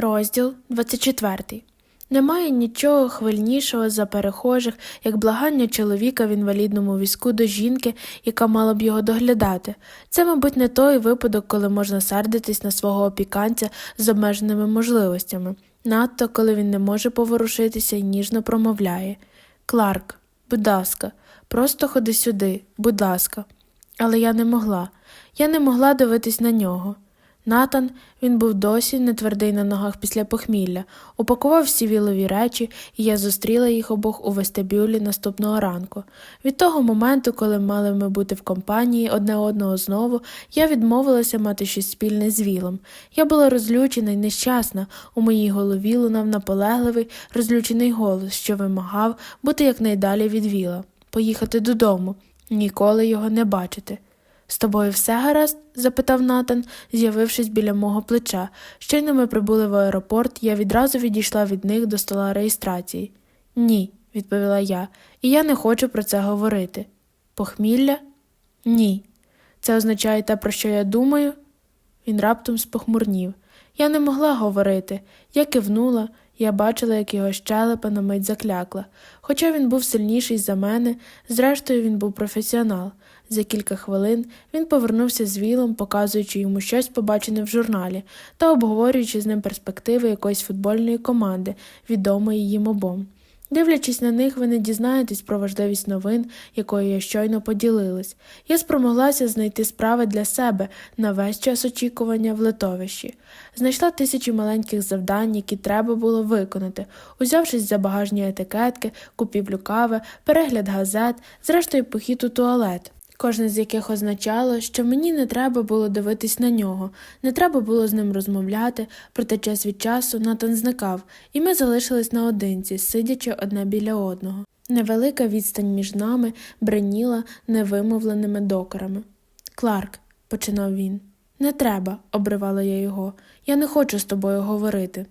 Розділ 24. Немає нічого хвильнішого за перехожих, як благання чоловіка в інвалідному візку до жінки, яка мала б його доглядати. Це, мабуть, не той випадок, коли можна сердитись на свого опіканця з обмеженими можливостями, надто коли він не може поворушитися і ніжно промовляє Кларк, будь ласка, просто ходи сюди, будь ласка. Але я не могла. Я не могла дивитись на нього. Натан, він був досі не твердий на ногах після похмілля, упакував всі вілові речі, і я зустріла їх обох у вестибюлі наступного ранку. Від того моменту, коли мали ми бути в компанії одне одного знову, я відмовилася мати щось спільне з вілом. Я була розлючена і нещасна. У моїй голові лунав наполегливий, розлючений голос, що вимагав бути якнайдалі від віла, поїхати додому, ніколи його не бачити. З тобою все гаразд? запитав Натан, з'явившись біля мого плеча. Щойно ми прибули в аеропорт, я відразу відійшла від них до стола реєстрації. Ні, відповіла я, і я не хочу про це говорити. Похмілля? Ні. Це означає те, про що я думаю? Він раптом спохмурнів. Я не могла говорити. Я кивнула, я бачила, як його щелепа на мить заклякла. Хоча він був сильніший за мене, зрештою він був професіонал. За кілька хвилин він повернувся з вілом, показуючи йому щось побачене в журналі та обговорюючи з ним перспективи якоїсь футбольної команди, відомої їм обом. Дивлячись на них, ви не дізнаєтесь про важливість новин, якою я щойно поділилась. Я спромоглася знайти справи для себе на весь час очікування в литовищі. Знайшла тисячі маленьких завдань, які треба було виконати, узявшись за багажні етикетки, купівлю кави, перегляд газет, зрештою похід у туалет. Кожне з яких означало, що мені не треба було дивитись на нього, не треба було з ним розмовляти, проте час від часу Натан зникав, і ми залишились наодинці, сидячи одне біля одного. Невелика відстань між нами бреніла невимовленими докорами. Кларк, починав він. Не треба, обривала я його. Я не хочу з тобою говорити.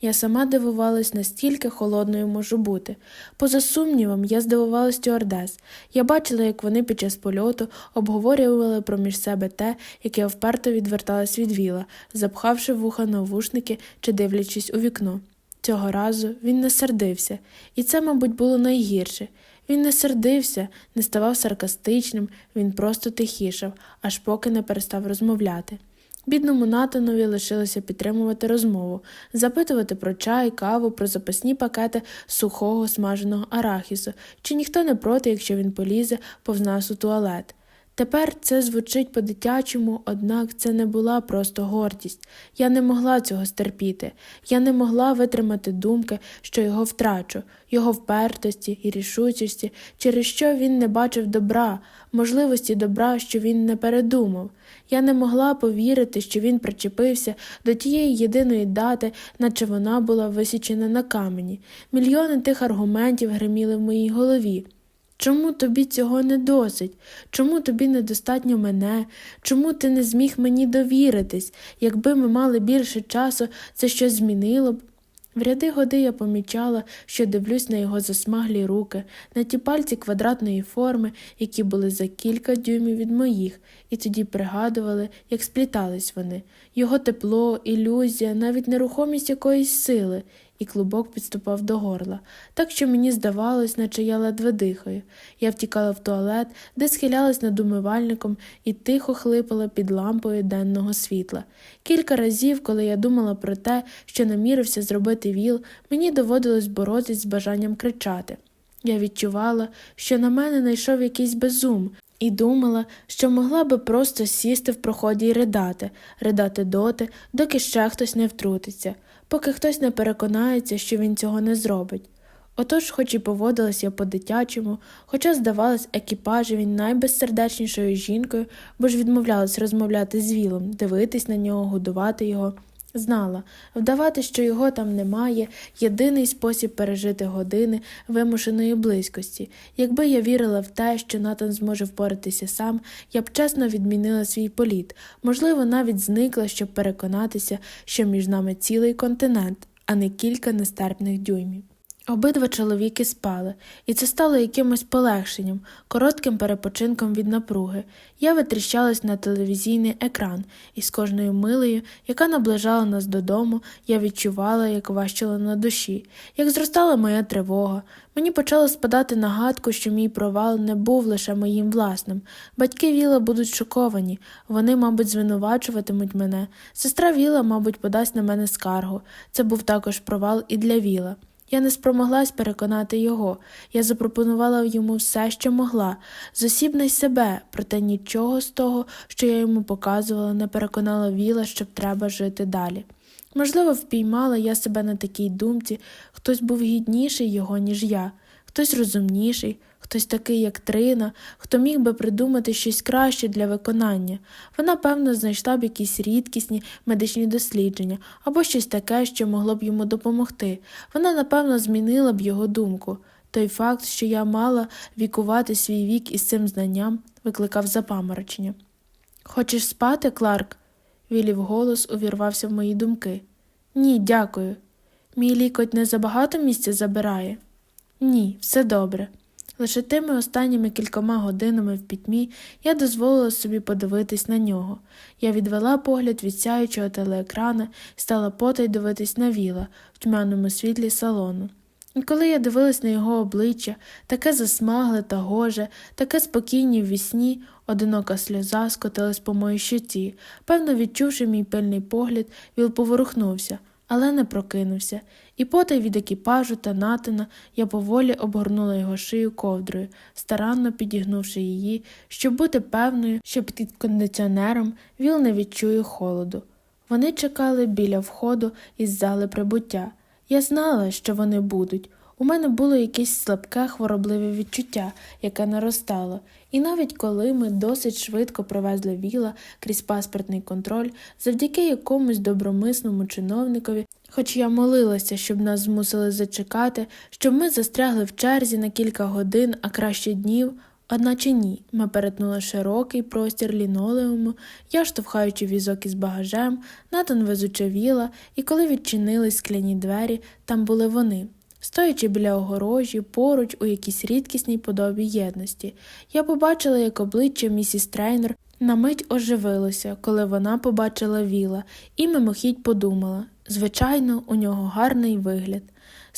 Я сама дивувалась, настільки холодною можу бути. Поза сумнівом, я здивувалась стюардес. Я бачила, як вони під час польоту обговорювали проміж себе те, як я вперто відверталась від віла, запхавши вуха навушники чи дивлячись у вікно. Цього разу він не сердився, і це, мабуть, було найгірше. Він не сердився, не ставав саркастичним, він просто тихішав, аж поки не перестав розмовляти. Бідному Натанові лишилося підтримувати розмову, запитувати про чай, каву, про запасні пакети сухого смаженого арахісу, чи ніхто не проти, якщо він полізе повз нас у туалет. Тепер це звучить по-дитячому, однак це не була просто гордість. Я не могла цього стерпіти. Я не могла витримати думки, що його втрачу, його впертості і рішучості, через що він не бачив добра, можливості добра, що він не передумав. Я не могла повірити, що він причепився до тієї єдиної дати, наче вона була висічена на камені. Мільйони тих аргументів гриміли в моїй голові. Чому тобі цього не досить? Чому тобі недостатньо мене? Чому ти не зміг мені довіритись? Якби ми мали більше часу, це щось змінило б. В ряди годи я помічала, що дивлюсь на його засмаглі руки, на ті пальці квадратної форми, які були за кілька дюймів від моїх, і тоді пригадували, як сплітались вони, його тепло, ілюзія, навіть нерухомість якоїсь сили, і клубок підступав до горла, так що мені здавалось, наче я ледве дихаю. Я втікала в туалет, де схилялась над умивальником і тихо хлипала під лампою денного світла. Кілька разів, коли я думала про те, що намірився зробити віл, мені доводилось боротись з бажанням кричати. Я відчувала, що на мене найшов якийсь безум, і думала, що могла би просто сісти в проході і ридати, ридати доти, доки ще хтось не втрутиться, поки хтось не переконається, що він цього не зробить. Отож, хоч і поводилась я по-дитячому, хоча здавалось екіпажеві найбезсердечнішою жінкою, бо ж відмовлялась розмовляти з вілом, дивитись на нього, годувати його. Знала, вдавати, що його там немає, єдиний спосіб пережити години вимушеної близькості. Якби я вірила в те, що Натан зможе впоратися сам, я б чесно відмінила свій політ, можливо, навіть зникла, щоб переконатися, що між нами цілий континент, а не кілька нестерпних дюймів. Обидва чоловіки спали, і це стало якимось полегшенням, коротким перепочинком від напруги. Я витріщалась на телевізійний екран, і з кожною милею, яка наближала нас додому, я відчувала, як важчало на душі, як зростала моя тривога. Мені почало спадати нагадку, що мій провал не був лише моїм власним. Батьки Віла будуть шоковані, вони, мабуть, звинувачуватимуть мене. Сестра Віла, мабуть, подасть на мене скаргу. Це був також провал і для Віла. Я не спромоглась переконати його. Я запропонувала йому все, що могла, зосібна й себе, проте нічого з того, що я йому показувала, не переконала Віла, щоб треба жити далі. Можливо, впіймала я себе на такій думці, хтось був гідніший його, ніж я, хтось розумніший, хтось такий, як Трина, хто міг би придумати щось краще для виконання. Вона, певно, знайшла б якісь рідкісні медичні дослідження або щось таке, що могло б йому допомогти. Вона, напевно, змінила б його думку. Той факт, що я мала вікувати свій вік із цим знанням, викликав запаморочення. Хочеш спати, Кларк? Вілів голос увірвався в мої думки. Ні, дякую. Мій лікоть не забагато місця забирає? Ні, все добре. Лише тими останніми кількома годинами в пітьмі я дозволила собі подивитись на нього. Я відвела погляд від сяючого телеекрана і стала потай дивитись на віла в тьмяному світлі салону. Коли я дивилась на його обличчя, таке засмагле та гоже, таке спокійні в вісні, одинока сльоза скотилась по моїй щоці. Певно, відчувши мій пильний погляд, Віл поворухнувся, але не прокинувся, і потай від екіпажу та натина я поволі обгорнула його шию ковдрою, старанно підігнувши її, щоб бути певною, що під кондиціонером Віл не відчує холоду. Вони чекали біля входу із зали прибуття. Я знала, що вони будуть. У мене було якесь слабке хворобливе відчуття, яке наростало, і навіть коли ми досить швидко провезли віла крізь паспортний контроль, завдяки якомусь добромисному чиновникові, хоч я молилася, щоб нас змусили зачекати, щоб ми застрягли в черзі на кілька годин, а краще днів. Одначе ні, ми перетнули широкий простір лінолеуму, я штовхаючи візок із багажем, Натан везучи віла, і коли відчинились скляні двері, там були вони. Стоячи біля огорожі, поруч у якійсь рідкісній подобі єдності, я побачила, як обличчя місіс Трейнер на мить оживилося, коли вона побачила віла, і мимохідь подумала звичайно, у нього гарний вигляд.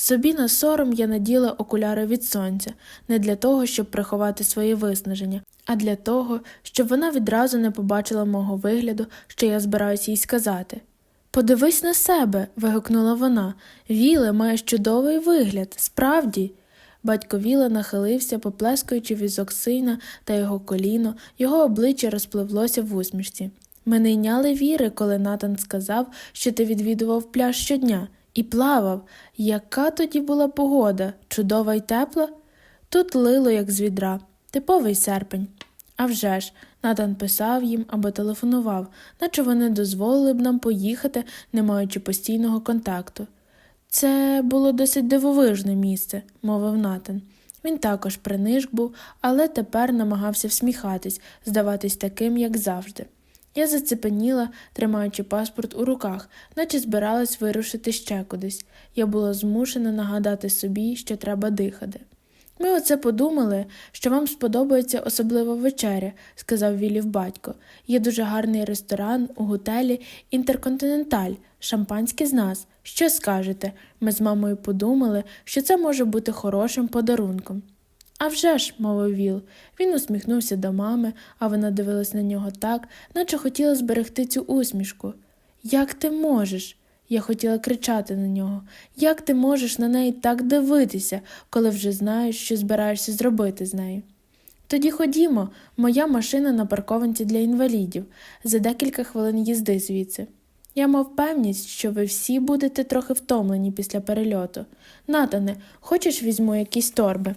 Собі на сором я наділа окуляри від сонця, не для того, щоб приховати своє виснаження, а для того, щоб вона відразу не побачила мого вигляду, що я збираюся їй сказати. Подивись на себе. вигукнула вона. Віле, маєш чудовий вигляд, справді. Батько Віла нахилився, поплескуючи візок сина та його коліно, його обличчя розпливлося в усмішці. Ми не йняли віри, коли Натан сказав, що ти відвідував пляж щодня, і плавав. Яка тоді була погода? Чудова й тепла? Тут лило, як з відра, типовий серпень. А вже ж, Натан писав їм або телефонував, наче вони дозволили б нам поїхати, не маючи постійного контакту. Це було досить дивовижне місце, мовив Натан. Він також принижк був, але тепер намагався всміхатись, здаватись таким, як завжди. Я зацепеніла, тримаючи паспорт у руках, наче збиралась вирушити ще кудись. Я була змушена нагадати собі, що треба дихати. Ми оце подумали, що вам сподобається особлива вечеря, сказав Вілів батько. Є дуже гарний ресторан у готелі Інтерконтиненталь, шампанське з нас. Що скажете? Ми з мамою подумали, що це може бути хорошим подарунком. «А вже ж», – мовив Віл. Він усміхнувся до мами, а вона дивилась на нього так, наче хотіла зберегти цю усмішку. Як ти можеш? Я хотіла кричати на нього. Як ти можеш на неї так дивитися, коли вже знаєш, що збираєшся зробити з нею? Тоді ходімо, моя машина на паркованці для інвалідів, за декілька хвилин їзди звідси. Я мав певність, що ви всі будете трохи втомлені після перельоту. Натане, хочеш візьму якісь торби?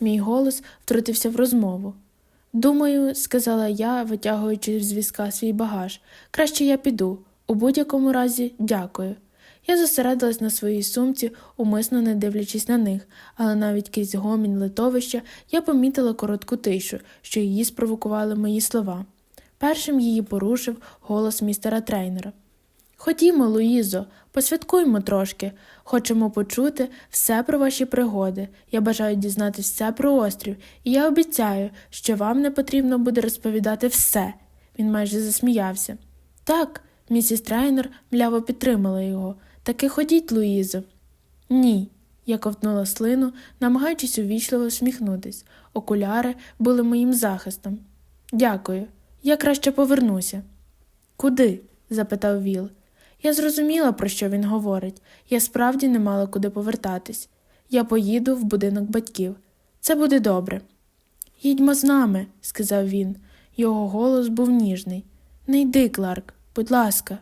Мій голос втрутився в розмову. Думаю, сказала я, витягуючи з візка свій багаж, краще я піду. У будь-якому разі, дякую. Я зосередилась на своїй сумці, умисно не дивлячись на них, але навіть крізь гомінь литовища я помітила коротку тишу, що її спровокували мої слова. Першим її порушив голос містера трейнера. Ходімо, Луїзо, посвяткуймо трошки. Хочемо почути все про ваші пригоди. Я бажаю дізнатися все про острів, і я обіцяю, що вам не потрібно буде розповідати все. Він майже засміявся. Так, місіс Трейнер мляво підтримала його. Таки ходіть, Луїзо. Ні. Я ковтнула слину, намагаючись увічливо всміхнутись. Окуляри були моїм захистом. Дякую. Я краще повернуся. Куди? запитав Віл. Я зрозуміла, про що він говорить. Я справді не мала куди повертатись. Я поїду в будинок батьків. Це буде добре. Їдьмо з нами, сказав він. Його голос був ніжний. Не йди, Кларк, будь ласка.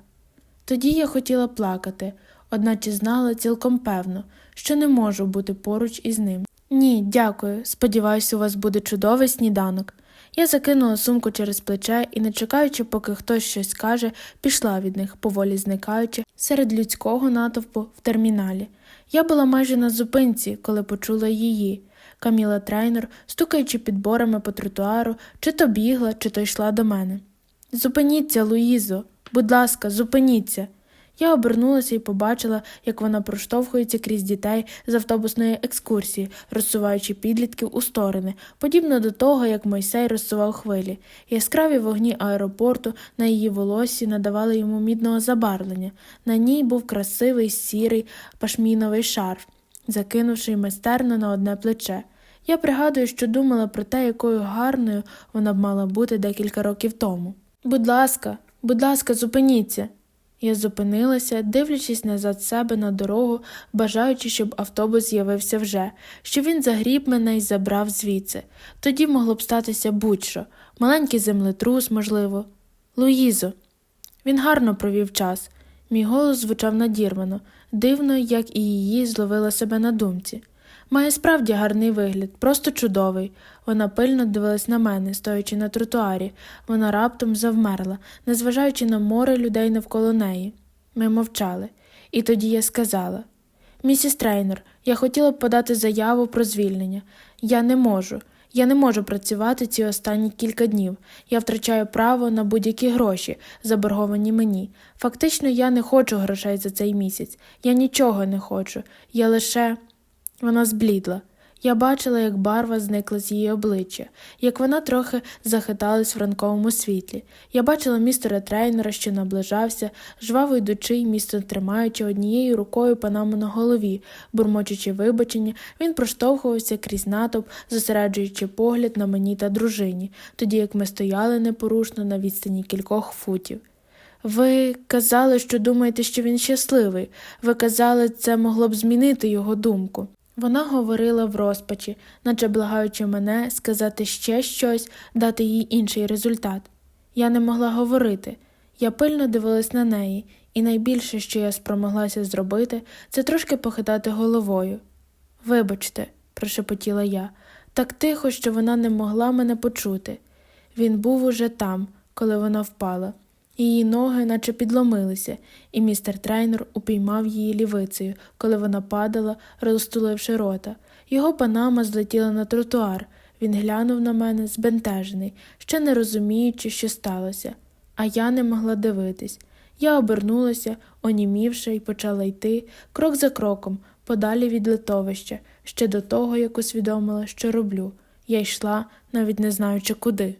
Тоді я хотіла плакати, одначе знала цілком певно, що не можу бути поруч із ним. Ні, дякую. Сподіваюся, у вас буде чудовий сніданок. Я закинула сумку через плече і, не чекаючи, поки хтось щось скаже, пішла від них, поволі зникаючи серед людського натовпу в терміналі. Я була майже на зупинці, коли почула її. Каміла трейнер, стукаючи підборами по тротуару, чи то бігла, чи то йшла до мене. Зупиніться, Луїзо, будь ласка, зупиніться. Я обернулася і побачила, як вона проштовхується крізь дітей з автобусної екскурсії, розсуваючи підлітків у сторони, подібно до того, як Мойсей розсував хвилі. Яскраві вогні аеропорту на її волоссі надавали йому мідного забарвлення. На ній був красивий сірий пашміновий шарф, закинувши майстерно на одне плече. Я пригадую, що думала про те, якою гарною вона б мала бути декілька років тому. Будь ласка, будь ласка, зупиніться. Я зупинилася, дивлячись назад себе на дорогу, бажаючи, щоб автобус з'явився вже, що він загріб мене і забрав звідси. Тоді могло б статися будь-що маленький землетрус, можливо. Луїзо. Він гарно провів час. Мій голос звучав надірвано, дивно, як і її зловила себе на думці. Має справді гарний вигляд, просто чудовий. Вона пильно дивилась на мене, стоячи на тротуарі. Вона раптом завмерла, незважаючи на море людей навколо неї. Ми мовчали. І тоді я сказала Місіс Трейнер, я хотіла б подати заяву про звільнення. Я не можу. Я не можу працювати ці останні кілька днів. Я втрачаю право на будь-які гроші, заборговані мені. Фактично, я не хочу грошей за цей місяць. Я нічого не хочу. Я лише. Вона зблідла. Я бачила, як барва зникла з її обличчя, як вона трохи захиталась в ранковому світлі. Я бачила містера трейнера, що наближався, жваво йдучи й місто тримаючи однією рукою панаму на голові, бурмочучи вибачення, він проштовхувався крізь натовп, зосереджуючи погляд на мені та дружині, тоді як ми стояли непорушно на відстані кількох футів. Ви казали, що думаєте, що він щасливий. Ви казали, це могло б змінити його думку. Вона говорила в розпачі, наче благаючи мене сказати ще щось, дати їй інший результат. Я не могла говорити. Я пильно дивилась на неї, і найбільше, що я спромоглася зробити, це трошки похитати головою. Вибачте, прошепотіла я, так тихо, що вона не могла мене почути. Він був уже там, коли вона впала. Її ноги наче підломилися, і містер трейнер упіймав її лівицею, коли вона падала, розтуливши рота. Його панама злетіла на тротуар. Він глянув на мене, збентежений, ще не розуміючи, що сталося. А я не могла дивитись. Я обернулася, онімівши, і почала йти крок за кроком, подалі від литовища, ще до того, як усвідомила, що роблю. Я йшла, навіть не знаючи куди.